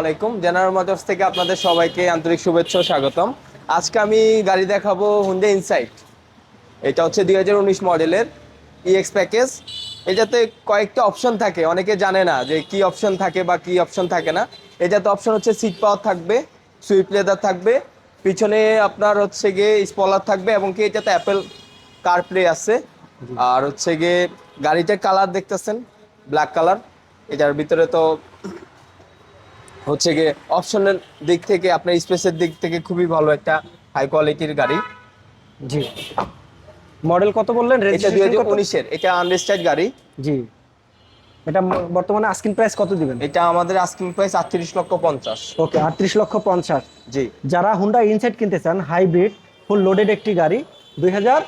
আলাইকুম। General motors থেকে আপনাদের সবাইকে আন্তরিক শুভেচ্ছা ও স্বাগতম। আজকে আমি গাড়ি দেখাবো হুন্ডে ইনসাইট এটা হচ্ছে দুই হাজার উনিশ মডেলের ইএক্স প্যাকেজ এটাতে কয়েকটা অপশন থাকে অনেকে জানে না যে কি অপশন থাকে বা কি অপশন থাকে না। এটাতে অপশন হচ্ছে সিট পাওয়ার থাকবে সুইপ লেদার থাকবে পিছনে আপনার হচ্ছে গিয়ে স্পলার থাকবে এবং কি এটাতে অ্যাপেল কার প্লে আছে আর হচ্ছে গিয়ে গাড়িটার কালার দেখতেছেন ব্ল্যাক কালার এটার ভিতরে তো হচ্ছে গিয়ে অপশনের দিক থেকে আপনার স্পেসের দিক থেকে খুবই ভালো একটা হাই কোয়ালিটির গাড়ি। জি। মডেল কত বললেন? এটা দুই হাজার উনিশের এটা আনরেজিস্টার্ড গাড়ি। জি। এটা বর্তমানে আস্কিং প্রাইস কত দিবেন? এটা আমাদের আস্কিং প্রাইস আটত্রিশ লক্ষ পঞ্চাশ। ওকে আটত্রিশ লক্ষ পঞ্চাশ। জি। যারা হুন্ডা ইনসাইড কিনতে চান হাইব্রিড ফুল লোডেড একটি গাড়ি দুই হাজার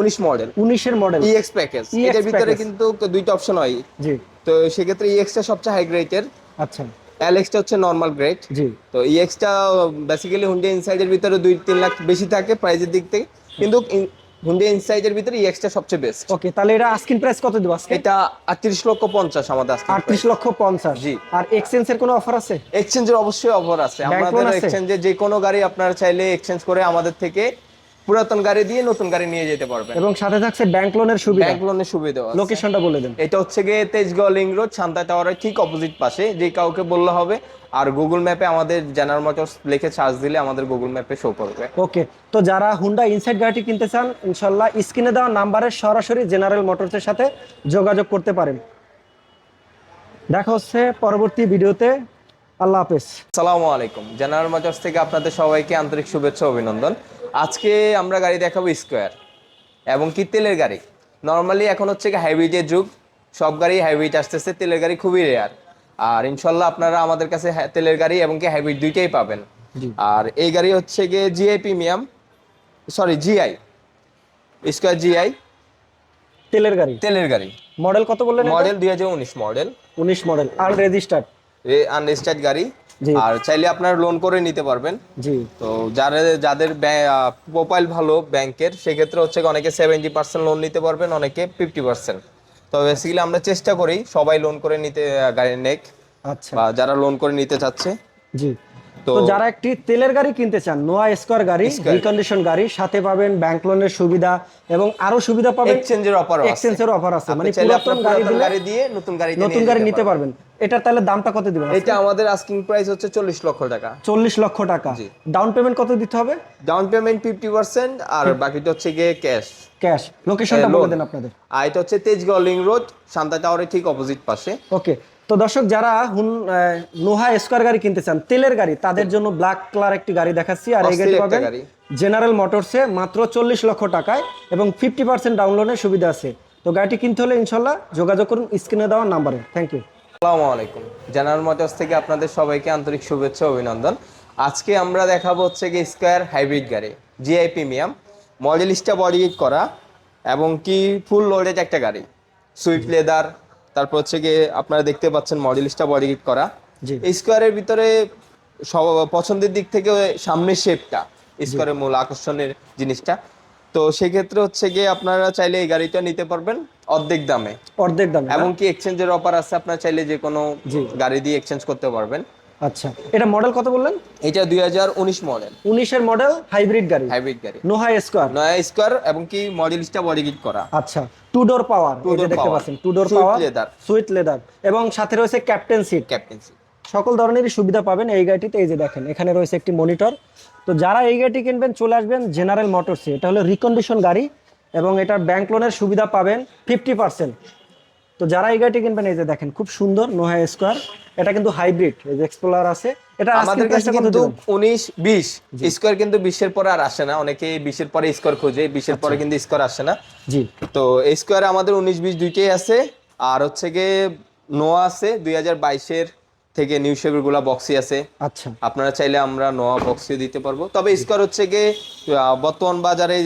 উনিশ মডেল উনিশের মডেল ইএক্স প্যাকেজ এটার ভিতরে কিন্তু দুইটা অপশন হয়। জি। তো সেক্ষেত্রে ইএক্সটা সবচেয়ে হাই গ্রেডের আচ্ছা। এলএক্সটা হচ্ছে নর্মাল গ্রেড জি। তো ইএক্সটা বেসিক্যালি হুন্ডে ইনসাইডের ভিতরে দুই তিন লাখ বেশি থাকে প্রাইজের দিক থেকে। কিন্তু হুন্ডে ইনসাইডের ভিতরে ইএক্সটা সবচেয়ে বেস্ট ওকে তাহলে এটা আস্কিং প্রাইস কত দিব আজকে? এটা আটত্রিশ লক্ষ পঞ্চাশ আমাদের আজকে আটত্রিশ লক্ষ পঞ্চাশ। জি। আর এক্সচেঞ্জের কোনো অফার আছে? এক্সচেঞ্জের অবশ্যই অফার আছে। আমাদের এক্সচেঞ্জে যে কোনো গাড়ি আপনারা চাইলে এক্সচেঞ্জ করে আমাদের থেকে পুরাতন গাড়ি দিয়ে নতুন গাড়ি নিয়ে যেতে পারবেন। এবং সাথে থাকছে ব্যাংক লোনের সুবিধা। ব্যাংক লোনের সুবিধা লোকেশনটা বলে দেন। এটা হচ্ছে গিয়ে তেজগাঁও লিং রোড শান্তা টাওয়ারের ঠিক অপোজিট পাশে যে কাউকে বললে হবে। আর গুগল ম্যাপে আমাদের জেনারেল মোটরস লিখে সার্চ দিলে আমাদের গুগল ম্যাপে শো করবে। ওকে তো যারা হুন্ডা ইনসাইড গাড়িটি কিনতে চান ইনশাল্লাহ স্ক্রিনে দেওয়া নাম্বারে সরাসরি জেনারেল মোটরসের সাথে যোগাযোগ করতে পারেন। দেখা হচ্ছে পরবর্তী ভিডিওতে। আল্লাহ হাফেজ। আসসালামু আলাইকুম। জেনারেল মোটরস থেকে আপনাদের সবাইকে আন্তরিক শুভেচ্ছা অভিনন্দন। আজকে আমরা গাড়ি দেখাবো স্কোয়ার এবং কি তেলের গাড়ি। নর্মালি এখন হচ্ছে কি হাইব্রিডের যুগ সব গাড়ি হাইব্রিড আসতেছে তেলের গাড়ি খুবই রেয়ার আর ইনশাল্লাহ আপনারা আমাদের কাছে হ্যাঁ- তেলের গাড়ি এবং কি হাইব্রিড দুইটাই পাবেন। আর এই গাড়ি হচ্ছে গিয়ে GI premium sorry GI square GI তেলের গাড়ি। তেলের গাড়ি। মডেল কত বললেন মডেল দুই হাজার উনিশ মডেল। উনিশ মডেল আর রেজিস্টার্ড আনরেজিস্টার্ড গাড়ি। আর চাইলে আপনারা লোন করে নিতে পারবেন। জি। তো যারা যাদের প্রোফাইল ভালো ব্যাংকের সেক্ষেত্রে হচ্ছে অনেকে সেভেন্টি পার্সেন্ট লোন নিতে পারবেন অনেকে ফিফটি পার্সেন্ট তো বেসিক্যালি আমরা চেষ্টা করি সবাই লোন করে নিতে গাড়ি নেক আচ্ছা। বা যারা লোন করে নিতে চাচ্ছে। জি। তো যারা একটি তেলের গাড়ি কিনতে চান নোয়া স্কোয়ার গাড়ি। রিকন্ডিশন গাড়ি। সাথে পাবেন ব্যাংক লোনের সুবিধা এবং আরও সুবিধা পাবেন এক্সচেঞ্জের অফার এক্সচেঞ্জের অফার আছে। মানে পুরাতন গাড়ি দিয়ে নতুন গাড়ি নতুন গাড়ি নিতে পারবেন। এটার তাহলে দামটা কত দিবেন এটা আমাদের আস্কিং প্রাইস হচ্ছে চল্লিশ লক্ষ টাকা। চল্লিশ লক্ষ টাকা। ডাউন পেমেন্ট কত দিতে হবে? ডাউন পেমেন্ট ফিফটি পার্সেন্ট আর বাকিটা হচ্ছে গিয়ে ক্যাশ ক্যাশ লোকেশনটা বলে দেন আপনাদের। আর এটা হচ্ছে তেজগাঁও লিং রোড শান্তা টাওয়ারের ঠিক অপোজিট পাশে। ওকে তো দর্শক যারা হুন নোহা স্কোয়ার গাড়ি কিনতে চান তেলের গাড়ি তাদের জন্য ব্ল্যাক কালার একটি গাড়ি দেখাচ্ছি আর এই গাড়ি। পাবেন। জেনারেল মোটরসে মাত্র চল্লিশ লক্ষ টাকায় এবং ফিফটি পার্সেন্ট ডাউনলোডের সুবিধা আছে। তো গাড়িটি কিনতে হলে ইনশাল্লাহ যোগাযোগ করুন স্ক্রিনে দেওয়ার নাম্বারে। থ্যাংক ইউ আসসালামু আলাইকুম। জেনারেল মোটরস থেকে আপনাদের সবাইকে আন্তরিক শুভেচ্ছা অভিনন্দন। আজকে আমরা দেখাবো হচ্ছে কি স্কোয়ার হাইব্রিড গাড়ি জিআই প্রিমিয়াম মডেলিস্টা বডি করা এবং কি ফুল লোডেড একটা গাড়ি। সুইফট লেদার তারপর হচ্ছে গিয়ে আপনারা দেখতে পাচ্ছেন মডেলিস্টা বডি করা। জি। স্কোয়ারের ভিতরে পছন্দের দিক থেকে সামনের শেপটা স্কোয়ারের মূল আকর্ষণের জিনিসটা। তো সেক্ষেত্রে হচ্ছে গিয়ে আপনারা চাইলে এই গাড়িটা নিতে পারবেন অর্ধেক দামে। অর্ধেক দামে এমনকি এক্সচেঞ্জের অফার আছে আপনারা চাইলে যে কোনো গাড়ি দিয়ে এক্সচেঞ্জ করতে পারবেন। আচ্ছা এটা মডেল কত বললেন? এটা দুই হাজার উনিশ মডেল উনিশের মডেল হাইব্রিড গাড়ি। হাইব্রিড গাড়ি। নোহা স্কোয়ার নয়া স্কোয়ার এবং কি মডেলিস্টটা বডি কিট করা। আচ্ছা টু ডোর পাওয়ার door দেখতে পাচ্ছেন two door power leather। Suite leather এবং সাথে রয়েছে ক্যাপ্টেন সিট ক্যাপ্টেন্সি সকল ধরনেরই সুবিধা পাবেন এই গাড়িটিতে এই যে দেখেন এখানে রয়েছে একটি মনিটর তো যারা এই গাড়িটি কিনবেন চলে আসবেন জেনারেল মোটরসে এটা হলো রিকন্ডিশন গাড়ি এবং এটার ব্যাংক লোনের সুবিধা পাবেন ফিফটি পার্সেন্ট তো যারা এই গাড়িটি কিনবেন এই যে দেখেন খুব সুন্দর নোহা স্কোয়ার। এটা কিন্তু হাইব্রিড এই যে এক্সপ্লোরার আছে। এটা আমাদের কাছে কিন্তু উনিশ বিশ। স্কোয়ার কিন্তু বিশের পরে আর আসে না। অনেকে বিশের পরে স্কোয়ার খোঁজে বিশের পরে কিন্তু স্কোয়ার আসে না। জি। তো স্কোয়ার আমাদের উনিশ বিশ দুইটাই আছে। আর হচ্ছে গিয়ে নোয়া আছে দুই হাজার বাইশের থেকে নিউ শেপেরগুলা বক্সি আছে। আচ্ছা। আপনারা চাইলে আমরা নোয়া বক্সিও দিতে পারব। তবে স্কোয়ার হচ্ছে গিয়ে বর্তমান বাজারে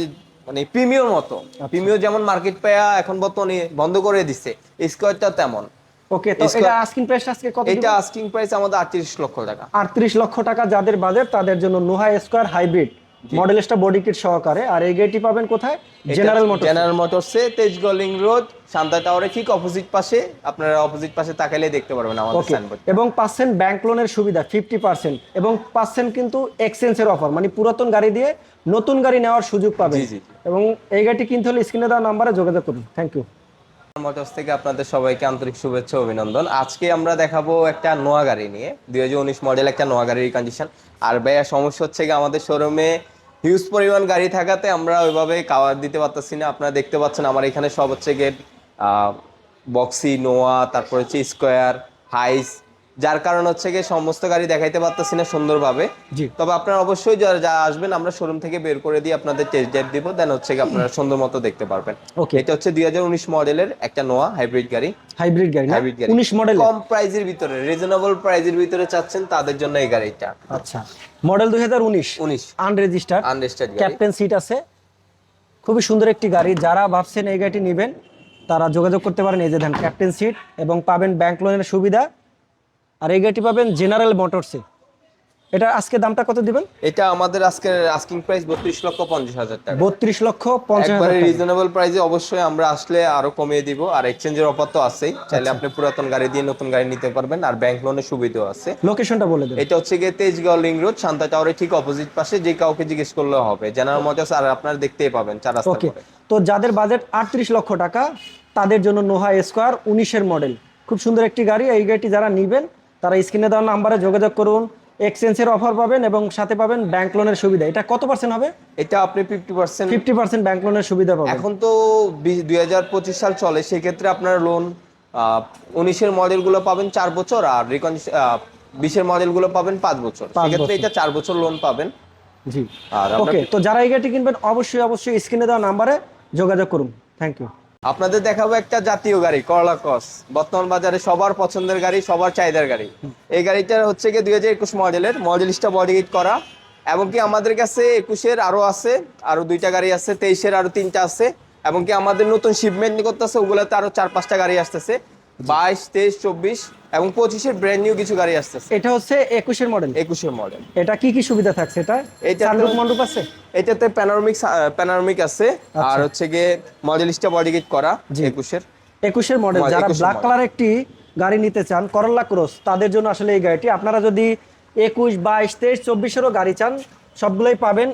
মানে প্রিমিয়র মতো। প্রিমিয়র যেমন মার্কেট পায়া এখন বর্তমানে বন্ধ করে দিচ্ছে স্কোয়ারটা তেমন। ওকে তো এটা আস্কিং প্রাইস আজকে কত এটা আস্কিং প্রাইস আমাদের আটত্রিশ লক্ষ টাকা। আটত্রিশ লক্ষ টাকা যাদের বাজেট তাদের জন্য Noah square hybrid Modellista body kit সহকারে। আর এই গাড়িটি পাবেন কোথায়? জেনারেল মোটর জেনারেল মোটরসে তেজগলিং রোড শান্তা টাওয়ারের ঠিক অপোজিট পাশে। আপনারা অপোজিট পাশে তাকাইলে দেখতে পারবেন আমাদের সাইনবোর্ড এবং পাচ্ছেন ব্যাংক লোনের সুবিধা ফিফটি পার্সেন্ট এবং পাচ্ছেন কিন্তু এক্সচেঞ্জের অফার মানে পুরাতন গাড়ি দিয়ে নতুন গাড়ি নেওয়ার সুযোগ পাবেন। এবং এই গাড়িটি কিনতে হলে স্ক্রিনে দেওয়া নাম্বারে যোগাযোগ করুন। থ্যাংক ইউ মোটরস থেকে আপনাদের সবাইকে আন্তরিক শুভেচ্ছা, অভিনন্দন। আজকে আমরা দেখাবো একটা নোয়া গাড়ি নিয়ে। দুই হাজার উনিশ মডেল একটা নোয়া গাড়ির কন্ডিশন আর ভাইয়া, সমস্যা হচ্ছে কি আমাদের শোরুমে হিউজ পরিমাণ গাড়ি থাকাতে আমরা ওইভাবে কাওয়ার দিতে পারতেছি না। আপনারা দেখতে পাচ্ছেন আমার এখানে সব হচ্ছে গিয়ে বক্সি নোয়া, তারপর হচ্ছে স্কোয়ার হাইস যার কারণ হচ্ছে গিয়ে সমস্ত গাড়ি দেখাইতে পারতেছি না সুন্দরভাবে। জি। তবে আপনারা অবশ্যই যারা যা আসবেন আমরা শোরুম থেকে বের করে দিয়ে আপনাদের টেস্ট ড্রাইভ দিব দেন হচ্ছে গিয়ে আপনারা সুন্দর মতো দেখতে পারবেন। ওকে এটা হচ্ছে দুই হাজার উনিশ মডেলের একটা নোয়া হাইব্রিড গাড়ি। হাইব্রিড গাড়ি না? হাইব্রিড গাড়ি। উনিশ মডেল কম প্রাইজের ভিতরে রিজনেবল প্রাইজের ভিতরে চাচ্ছেন তাদের জন্য এই গাড়িটা। আচ্ছা। মডেল দুই হাজার উনিশ? উনিশ। আনরেজিস্টার আনরেজিস্টার্ড গাড়ি। ক্যাপ্টেন সিট আছে। খুবই সুন্দর একটি গাড়ি। যারা ভাবছেন এই গাড়িটি নেবেন তারা যোগাযোগ করতে পারেন। এই যে দেন ক্যাপ্টেন সিট এবং পাবেন ব্যাংক লোনের সুবিধা। আর এই গাড়িটি পাবেন জেনারেল মোটরসে এটা আজকে দামটা কত দিবেন? এটা আমাদের আজকের আস্কিং প্রাইস বত্রিশ লক্ষ পঞ্চাশ হাজার টাকা। বত্রিশ লক্ষ পঞ্চাশ একবারে হাজার টাকা। রিজনেবল প্রাইসে অবশ্যই আমরা আসলে আরও কমিয়ে দিব। আর এক্সচেঞ্জের অফার তো আছেই। চাইলে আচ্ছা। আপনি পুরাতন গাড়ি দিয়ে নতুন গাড়ি নিতে পারবেন। আর ব্যাংক লোনের সুবিধাও আছে। লোকেশনটা বলে দেবেন। এটা হচ্ছে গিয়ে তেজগাঁও লিং রোড শান্তা টাওয়ারের ঠিক অপোজিট পাশে। যে কাউকে জিজ্ঞেস করলে হবে। জেনারেল মোটরস আর আপনারা দেখতেই পাবেন চার রাস্তা ওকে তো যাদের বাজেট আটত্রিশ লক্ষ টাকা তাদের জন্য নোহা স্কোয়ার উনিশের মডেল খুব সুন্দর একটি গাড়ি। এই গাড়িটি যারা নেবেন তারা স্ক্রিনে দেওয়া নাম্বারে যোগাযোগ করুন এক্সচেঞ্জের অফার পাবেন এবং সাথে পাবেন ব্যাংক লোনের সুবিধা। এটা কত পার্সেন্ট হবে? এটা আপনি fifty percent fifty percent bank লোনের সুবিধা পাবেন। এখন তো দুই হাজার পঁচিশ সাল চলে সেক্ষেত্রে আপনার লোন উনিশের মডেলগুলো পাবেন চার বছর আর রিকন্ডিশন বিশের মডেলগুলো পাবেন পাঁচ বছর। সেক্ষেত্রে এটা চার বছর লোন পাবেন। জি। আর ওকে তো যারা এই গাড়িটি কিনবেন অবশ্যই অবশ্যই স্ক্রিনে দেওয়া নাম্বারে যোগাযোগ করুন। থ্যাংক ইউ আপনাদের দেখাবো একটা জাতীয় গাড়ি করলা ক্রস বর্তমান বাজারে সবার পছন্দের গাড়ি, সবার চাহিদার গাড়ি। এই গাড়িটা হচ্ছে গিয়ে দুই হাজার একুশ মডেলের। মডেলিস্টা বডি কিট করা। এমনকি আমাদের কাছে একুশের আরও আছে, আরও দুইটা গাড়ি আছে, তেইশের আরও তিনটা আছে। এমনকি আমাদের নতুন শিপমেন্ট করতেছে ওগুলোতে আরও চার পাঁচটা গাড়ি আসতেছে। বাইশ, তেইশ, চব্বিশ এবং পঁচিশের ব্র্যান্ড নিউ কিছু গাড়ি আসতেছে। এটা হচ্ছে একুশের মডেল একুশের মডেল এটা কি কি সুবিধা থাকছে এটা? এটা সানরুফ মন্ডপ আছে? এটাতে প্যানোরামিক প্যানোরামিক আছে। আর হচ্ছে গিয়ে মডেলিস্টা বডি কিট করা। একুশের। একুশের মডেল যারা ব্ল্যাক কালার একটি গাড়ি নিতে চান করল্লা ক্রস তাদের জন্য আসলে এই গাড়িটি। আপনারা যদি একুশ বাইশ তেইশ চব্বিশেরও গাড়ি চান সবগুলোই পাবেন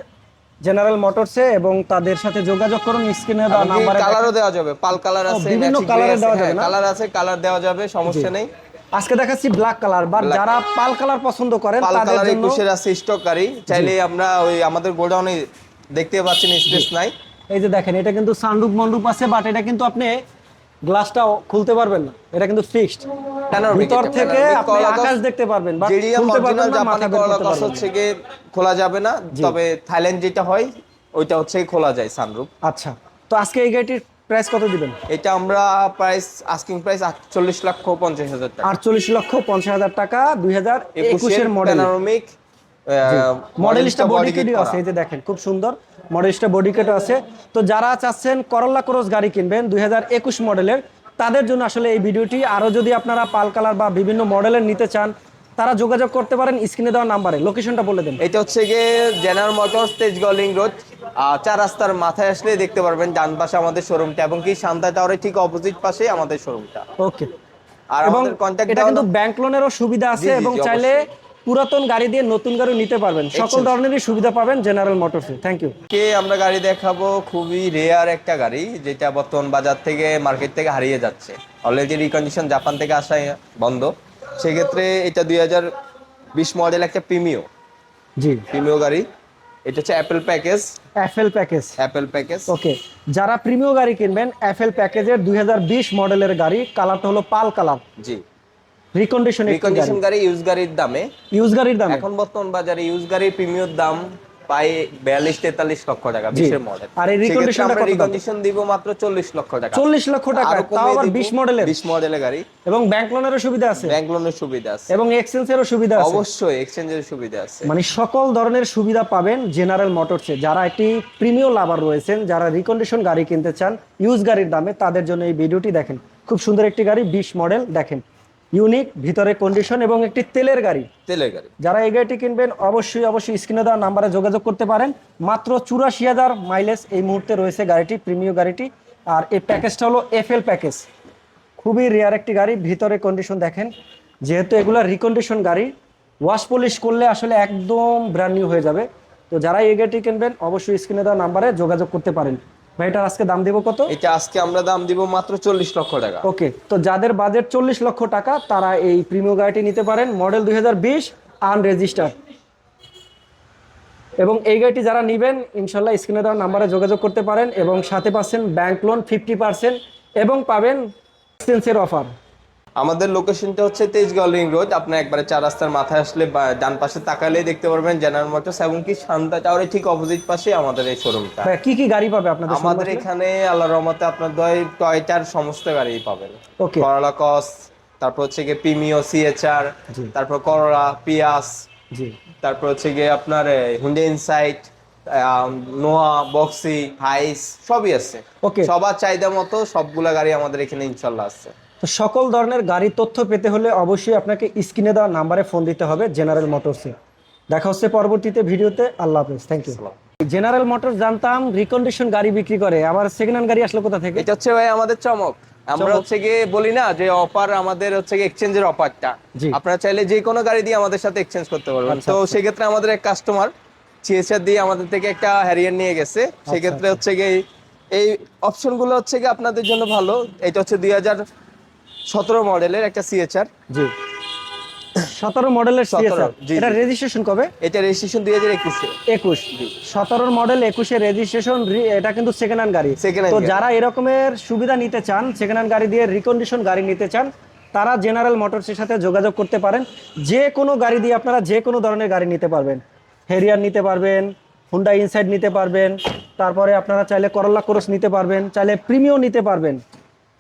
জেনারেল মোটরসে এবং তাদের সাথে যোগাযোগ করুন স্ক্রিনে দেওয়া নাম্বারে কালারও দেওয়া যাবে। পাল কালার আছে বিভিন্ন এর দেওয়া যাবে হ্যাঁ, কালার আছে কালার দেওয়া যাবে সমস্যা নেই। আজকে দেখাচ্ছি ব্ল্যাক কালার বা যারা পাল কালার পছন্দ করেন তাদের জন্য একুশের আছে স্টক চাইলে আমরা ওই আমাদের গোডাউনে দেখতে পাচ্ছেন স্পেস নাই। এই যে দেখেন এটা কিন্তু সানরুফ মন্ডপ আছে বাট এটা কিন্তু আপনি গ্লাসটা খুলতে পারবেন না। এটা কিন্তু ফিক্সড Panoramic ভিতর থেকে আপনি আকাশ দেখতে পারবেন বা খুলতে পারবেন না মাথা করতে পারবেন হচ্ছে গিয়ে খোলা যাবে না। তবে থাইল্যান্ড যেটা হয় ওইটা হচ্ছে খোলা যায় সানরূপ আচ্ছা। তো আজকে এই গাড়িটির প্রাইস কত দিবেন? এটা আমরা প্রাইস আস্কিং প্রাইস আটচল্লিশ লক্ষ পঞ্চাশ হাজার টাকা। আটচল্লিশ লক্ষ পঞ্চাশ হাজার টাকা দুই হাজার একুশের মডেল মডেলিস্টা বডি কিটও আছে এই যে দেখেন খুব সুন্দর। মডেলিস্টা বডি কিটও আছে। তো যারা চাচ্ছেন করল্লা ক্রস গাড়ি কিনবেন দুই হাজার একুশ মডেলের তাদের জন্য আসলে এই ভিডিওটি আরও যদি আপনারা পাল কালার বা বিভিন্ন মডেলের নিতে চান তারা যোগাযোগ করতে পারেন স্ক্রিনে দেওয়া নাম্বারে। লোকেশনটা বলে দেন। এটা হচ্ছে গিয়ে General Motors Tejgaon link road চার রাস্তার মাথায় আসলে দেখতে পারবেন ডান পাশে আমাদের শোরুমটা এবং কি শান্তা টাওয়ারের ঠিক অপোজিট পাশে আমাদের শোরুমটা ওকে আর এবং এটা কিন্তু ব্যাংক লোনেরও সুবিধা আছে এবং চাইলে পুরাতন গাড়ি দিয়ে নতুন গাড়ি নিতে পারবেন। সকল. ধরনেরই সুবিধা পাবেন জেনারেল মোটরসে থ্যাংক ইউ কে আমরা গাড়ি দেখাবো খুবই রেয়ার একটা গাড়ি যেটা বর্তমান বাজার থেকে মার্কেট থেকে হারিয়ে যাচ্ছে। অলরেডি রিকন্ডিশন জাপান থেকে আসা বন্ধ। সেক্ষেত্রে এটা দুই হাজার বিশ মডেল একটা প্রিমিও জি। প্রিমিও গাড়ি। এটা হচ্ছে apple package FL package apple package okay যারা প্রিমিয় গাড়ি কিনবেন এফএল প্যাকেজের দুই হাজার বিশ মডেলের গাড়ি কালারটা হলো pearl colour G. Recondition recondition গাড়ি। ইউজ গাড়ির দামে। ইউজ গাড়ির দাম। এখন বর্তমান বাজারে ইউজ গাড়ির প্রিমিয়র দাম প্রায় বিয়াল্লিশ তেতাল্লিশ লক্ষ টাকা বিশের মডেল আর এই reconditionটা রিকন্ডিশন দিব মাত্র চল্লিশ লক্ষ টাকা। চল্লিশ লক্ষ টাকা। তাও আবার বিশ মডেলের বিশ মডেলের গাড়ি। এবং ব্যাংক লোনেরও সুবিধা আছে। ব্যাংক লোনের সুবিধা আছে। এবং এক্সচেঞ্জেরও সুবিধা আছে। অবশ্যই এক্সচেঞ্জের সুবিধা আছে। মানে সকল ধরনের সুবিধা পাবেন জেনারেল মোটরসে যারা একটি প্রিমিয়াম লাভার রয়েছেন যারা রিকন্ডিশন গাড়ি কিনতে চান ইউজ গাড়ির দামে তাদের জন্য এই ভিডিওটি দেখেন। খুব সুন্দর একটি গাড়ি বিশ মডেল দেখেন। ইউনিক ভিতরে কন্ডিশন এবং একটি তেলের গাড়ি। তেলের গাড়ি। যারা এই গাড়িটি কিনবেন অবশ্যই অবশ্যই স্ক্রিনে দেওয়া নাম্বারে যোগাযোগ করতে পারেন। মাত্র চুরাশি হাজার মাইলেজ এই মুহূর্তে রয়েছে গাড়িটি প্রিমিয় গাড়িটি। আর এই প্যাকেজটা হলো এফএল প্যাকেজ খুবই রেয়ার একটি গাড়ি ভিতরে কন্ডিশন দেখেন। যেহেতু এগুলো রিকন্ডিশন গাড়ি ওয়াশ পলিশ করলে আসলে একদম ব্র্যান্ড নিউ হয়ে যাবে। তো যারা এই গাড়িটি কিনবেন অবশ্যই স্ক্রিনে দেওয়া নাম্বারে যোগাযোগ করতে পারেন। ভাই এটার আজকে দাম দিব কত? এটা আজকে আমরা দাম দিব মাত্র চল্লিশ লক্ষ টাকা। ওকে তো যাদের বাজেট চল্লিশ লক্ষ টাকা তারা এই প্রিমিয় গাড়িটি নিতে পারেন। মডেল দুই হাজার বিশ আনরেজিস্টার এবং এই গাড়িটি যারা নেবেন ইনশাল্লাহ স্ক্রিনে দেওয়ার নাম্বারে যোগাযোগ করতে পারেন এবং সাথে পাচ্ছেন ব্যাংক লোন ফিফটি পার্সেন্ট এবং পাবেন এক্সচেঞ্জের অফার আমাদের লোকেশনটা হচ্ছে তেজগাঁও লিং রোড। আপনার একবারে চার রাস্তার মাথায় আসলে ডান পাশে তাকালেই দেখতে পারবেন জেনারেল মোটরস এবং কি শান্তা টাওয়ারের ঠিক অপোজিট পাশে আমাদের এই শোরুমটা কি কি গাড়ি পাবে আপনাদের আমাদের এখানে আল্লাহ রহমতে আপনার দয় টয়টার সমস্ত গাড়ি পাবেন। ওকে করলা কস তারপর হচ্ছে গিয়ে পিমিও সিএচআর তারপর করলা পিয়াস জি। তারপর হচ্ছে গিয়ে আপনার হুন্ডে ইনসাইট নোয়া বক্সি হাইস সবই আছে। ওকে সবার চাহিদা মতো সবগুলা গাড়ি আমাদের এখানে ইনশাল্লাহ আছে। তো সকল ধরনের গাড়ির তথ্য পেতে হলে অবশ্যই আপনাকে স্ক্রিনে দেওয়া নাম্বারে ফোন দিতে হবে জেনারেল মোটরসে দেখা হচ্ছে পরবর্তীতে ভিডিওতে। আল্লাহ হাফেজ। থ্যাংক ইউ জেনারেল মোটর জানতাম রিকন্ডিশন গাড়ি বিক্রি করে। আবার সেকেন্ড হ্যান্ড গাড়ি আসলো কোথা থেকে? এটা হচ্ছে ভাই আমাদের চমক। আমরা হচ্ছে গিয়ে বলি না যে অফার আমাদের হচ্ছে এক্সচেঞ্জের অফারটা আপনারা চাইলে যে কোনো গাড়ি দিয়ে আমাদের সাথে এক্সচেঞ্জ করতে পারবেন। আচ্ছা, তো আচ্ছা। সেক্ষেত্রে আমাদের এক কাস্টমার সিএসআর দিয়ে আমাদের থেকে একটা হ্যারিয়ার নিয়ে গেছে। আচ্ছা, সেক্ষেত্রে হচ্ছে গিয়ে এই অপশনগুলো হচ্ছে গিয়ে আপনাদের জন্য ভালো। এটা হচ্ছে দুই হাজার সতেরো মডেলের একটা সিএচআর জি। সতেরো মডেলের 17 এটা রেজিস্ট্রেশন কবে? এটা রেজিস্ট্রেশন দুই হাজার একুশে। একুশ। সতেরোর মডেল একুশে রেজিস্ট্রেশন এটা কিন্তু সেকেন্ড হ্যান্ড গাড়ি। তো যারা এরকমের সুবিধা নিতে চান সেকেন্ড হ্যান্ড গাড়ি দিয়ে রিকন্ডিশন গাড়ি নিতে চান তারা জেনারেল মোটরসের সাথে যোগাযোগ করতে পারেন। যে কোনো গাড়ি দিয়ে আপনারা যে কোনো ধরনের গাড়ি নিতে পারবেন। হেরিয়ার নিতে পারবেন হুন্ডা ইনসাইড নিতে পারবেন তারপরে আপনারা চাইলে করল্লা ক্রস নিতে পারবেন চাইলে প্রিমিও নিতে পারবেন।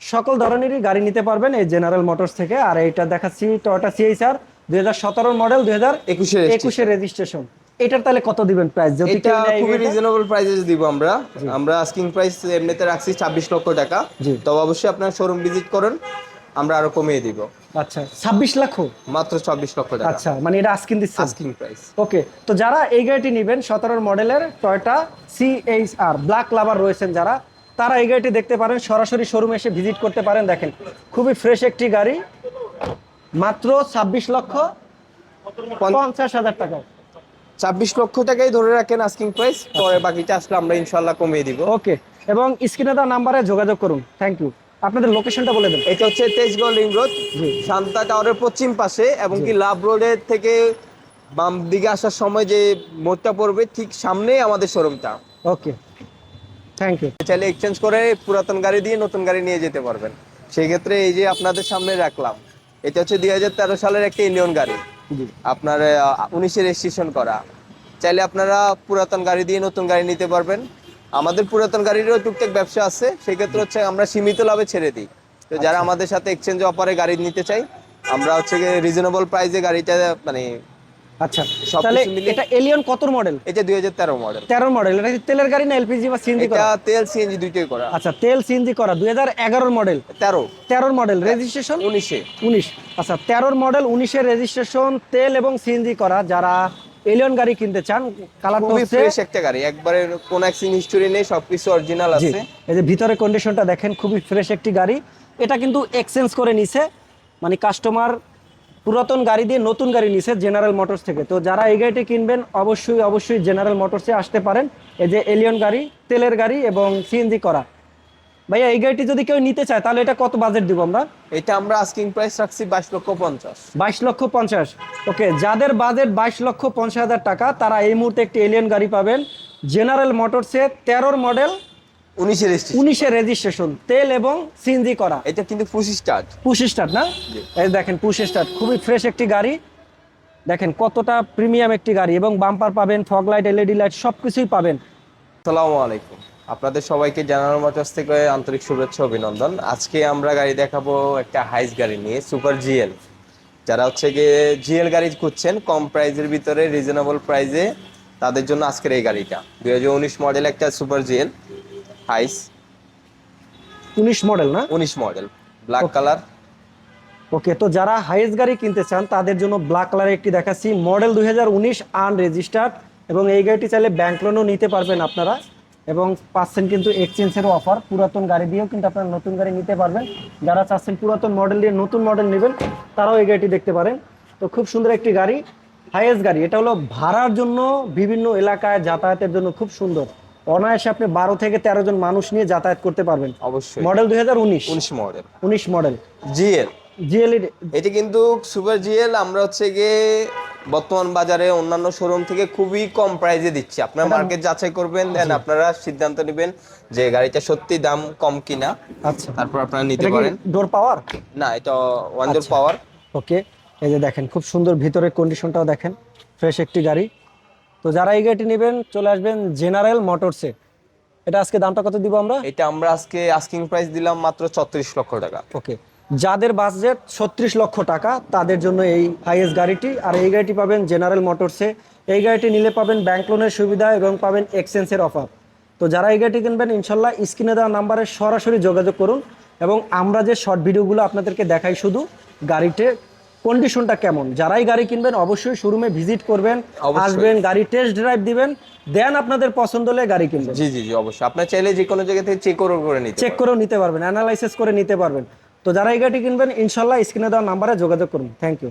সকল ধরনেরই গাড়ি নিতে পারবেন এই জেনারেল মোটরস থেকে। আর এইটা দেখাচ্ছি টয়োটা সিএইচআর দুই হাজার সতেরোর মডেল দুই হাজার একুশে একুশে রেজিস্ট্রেশন এটার তাহলে কত দিবেন প্রাইস যদি এটা খুবই রিজনেবল প্রাইসে দিব আমরা। আমরা আস্কিং প্রাইস এমনিতে রাখছি ছাব্বিশ লক্ষ টাকা। তবে অবশ্যই আপনার শোরুম ভিজিট করুন আমরা আরও কমিয়ে দিব। আচ্ছা ছাব্বিশ লাখ মাত্র চব্বিশ লক্ষ টাকা। আচ্ছা মানে এটা আস্কিং দিচ্ছে। আস্কিং প্রাইস ওকে তো যারা এই গাড়িটি নেবেন সতেরোর মডেলের Toyota CH R black lover রয়েছেন যারা তারা এই গাড়িটি দেখতে পারেন সরাসরি শোরুমে এসে ভিজিট করতে পারেন দেখেন। খুবই ফ্রেশ একটি গাড়ি মাত্র ছাব্বিশ লক্ষ পঞ্চাশ হাজার টাকা। ছাব্বিশ লক্ষ টাকাই ধরে রাখেন আস্কিং প্রাইস পরে বাকিটা আসলে আমরা ইনশাল্লাহ কমিয়ে দিব। ওকে এবং স্ক্রিনে দেওয়া নাম্বারে যোগাযোগ করুন। থ্যাংক ইউ আপনাদের লোকেশনটা বলে দেন। এটা হচ্ছে তেজগাঁও লিং রোড। শান্তা টাওয়ারের পশ্চিম পাশে এবং কি লাভ রোডের থেকে বাম দিকে আসার সময় যে মোড়টা পড়বে ঠিক সামনেই আমাদের শোরুমটা ওকে। থ্যাংক ইউ চাইলে এক্সচেঞ্জ করে পুরাতন গাড়ি দিয়ে নতুন গাড়ি নিয়ে যেতে পারবেন। সেই ক্ষেত্রে এই যে আপনাদের সামনে রাখলাম এটা হচ্ছে দুই হাজার তেরো সালের একটা ইন্ডিয়ন গাড়ি। আপনার উনিশে রেজিস্ট্রেশন করা। চাইলে আপনারা পুরাতন গাড়ি দিয়ে নতুন গাড়ি নিতে পারবেন। আমাদের পুরাতন গাড়িরও টুকটাক ব্যবসা আছে সেক্ষেত্রে হচ্ছে আমরা সীমিত লাভে ছেড়ে দিই। তো যারা আমাদের সাথে এক্সচেঞ্জ অফারে গাড়ি নিতে চাই আমরা হচ্ছে রিজনেবল প্রাইসে গাড়িটা মানে আচ্ছা তাহলে এটা এলিয়ন কত মডেল এটা দুই হাজার তেরো মডেল তেরো মডেল এটা তেলের গাড়ি না এলপিজি বা সিএনজি এটা করা? তেল সিএনজি দুইটাই করা। আচ্ছা তেল সিএনজি করা দুই হাজার এগারোর মডেল তেরো। তেরোর মডেল রেজিস্ট্রেশন উনিশে। উনিশ। আচ্ছা তেরোর মডেল উনিশের রেজিস্ট্রেশন তেল এবং সিএনজি করা যারা এলিয়ন গাড়ি কিনতে চান কালারটা হচ্ছে ফ্রেশ একটা গাড়ি। একবারে কোন অ্যাক্সিডেন্ট হিস্টোরি নেই সবকিছু অরিজিনাল আছে। এই যে ভিতরে কন্ডিশনটা দেখেন খুবই ফ্রেশ একটি গাড়ি। এটা কিন্তু এক্সচেঞ্জ করে নিছে মানে কাস্টমার পুরাতন গাড়ি দিয়ে নতুন গাড়ি নিছে জেনারেল মোটরস থেকে। তো যারা এই গাড়িটি কিনবেন অবশ্যই অবশ্যই জেনারেল মোটরসে আসতে পারেন। এই যে এলিয়ন গাড়ি তেলের গাড়ি এবং সিএনজি করা। ভাইয়া এই গাড়িটি যদি কেউ নিতে চায় তাহলে এটা কত বাজেট দিব আমরা? এটা আমরা আস্কিং প্রাইস রাখছি বাইশ লক্ষ পঞ্চাশ। বাইশ লক্ষ পঞ্চাশ। ওকে যাদের বাজেট বাইশ লক্ষ পঞ্চাশ হাজার টাকা তারা এই মুহূর্তে একটি এলিয়ন গাড়ি পাবেন। জেনারেল মোটরসে তেরোর মডেল উনিশে রেজিস্ট্রেশন উনিশে রেজিস্ট্রেশন তেল এবং সিএনজি করা। এটা কিন্তু ফুসি স্টার্ট। পুশ স্টার্ট না? এই দেখেন পুশ স্টার্ট খুবই ফ্রেশ একটি গাড়ি। দেখেন কতটা প্রিমিয়াম একটি গাড়ি এবং বাম্পার পাবেন ফগ লাইট এলইডি লাইট সব কিছুই পাবেন। আসসালামু আলাইকুম। আপনাদের সবাইকে জেনারেল মোটরস থেকে আন্তরিক শুভেচ্ছা অভিনন্দন। আজকে আমরা গাড়ি দেখাবো একটা হাইস গাড়ি নিয়ে সুপার জিএল যারা হচ্ছে গিয়ে জিএল গাড়ি খুঁজছেন কম প্রাইজের ভিতরে রিজনেবল প্রাইজে তাদের জন্য আজকের এই গাড়িটা। দুই হাজার উনিশ মডেল একটা সুপার জিএল হাইস উনিশ মডেল না? উনিশ মডেল ব্ল্যাক কালার ওকে তো যারা হাইয়েস্ট গাড়ি কিনতে চান তাদের জন্য ব্ল্যাক কালার একটি দেখাচ্ছি। মডেল দুই হাজার উনিশ আনরেজিস্টার্ড এবং এই গাড়িটি চাইলে ব্যাংক লোনও নিতে পারবেন আপনারা। এবং পাচ্ছেন কিন্তু এক্সচেঞ্জেরও অফার পুরাতন গাড়ি দিয়েও কিন্তু আপনারা নতুন গাড়ি নিতে পারবেন। যারা চাচ্ছেন পুরাতন মডেল দিয়ে নতুন মডেল নেবেন তারাও এই গাড়িটি দেখতে পারেন। তো খুব সুন্দর একটি গাড়ি হাইয়েস্ট গাড়ি। এটা হলো ভাড়ার জন্য বিভিন্ন এলাকায় যাতায়াতের জন্য খুব সুন্দর। অনায়াসে আপনি বারো থেকে তেরো জন মানুষ নিয়ে যাতায়াত করতে পারবেন। অবশ্যই। মডেল দুই হাজার উনিশ। উনিশ মডেল। উনিশ মডেল। জিএল। জিএলই এটি কিন্তু সুপার জিএল আমরা হচ্ছে গিয়ে বর্তমান বাজারে অন্যান্য শোরুম থেকে খুবই কম প্রাইসে দিচ্ছি। আপনারা মার্কেট যাচাই করবেন দেন আপনারা সিদ্ধান্ত নেবেন যে গাড়িটা সত্যি দাম কম কিনা। আচ্ছা। তারপর আপনারা নিতে পারেন। ডোর পাওয়ার না এটা ওয়ান ডোর। পাওয়ার ওকে এই যে দেখেন খুব সুন্দর ভিতরের কন্ডিশনটাও দেখেন ফ্রেশ একটি গাড়ি। তো যারা এই গাড়িটি নেবেন চলে আসবেন জেনারেল মোটরসে এটা আজকে দামটা কত দিব আমরা? এটা আমরা আজকে আস্কিং প্রাইস দিলাম মাত্র ছত্রিশ লক্ষ টাকা। ওকে। যাদের বাজেট ছত্রিশ লক্ষ টাকা তাদের জন্য এই হাইয়েস্ট গাড়িটি। আর এই গাড়িটি পাবেন জেনারেল মোটরসে এই গাড়িটি নিলে পাবেন ব্যাংক লোনের সুবিধা এবং পাবেন এক্সচেঞ্জের অফার তো যারা এই গাড়িটি কিনবেন ইনশাল্লাহ স্ক্রিনে দেওয়া নাম্বারে সরাসরি যোগাযোগ করুন। এবং আমরা যে শর্ট ভিডিওগুলো আপনাদেরকে দেখাই শুধু গাড়িতে কন্ডিশনটা কেমন? যারাই গাড়ি কিনবেন অবশ্যই শোরুমে ভিজিট করবেন আসবেন গাড়ি টেস্ট ড্রাইভ দিবেন দেন আপনাদের পছন্দ হলে গাড়ি কিনবেন। জি জি জি অবশ্যই। আপনার চাইলে যে কোনো জায়গা থেকে চেক করে নিতে চেক করেও নিতে পারবেন অ্যানালাইসিস করে নিতে পারবেন। তো যারা এই গাড়ি কিনবেন ইনশাল্লাহ স্ক্রিনে দেওয়া নাম্বারে যোগাযোগ করুন। Thank you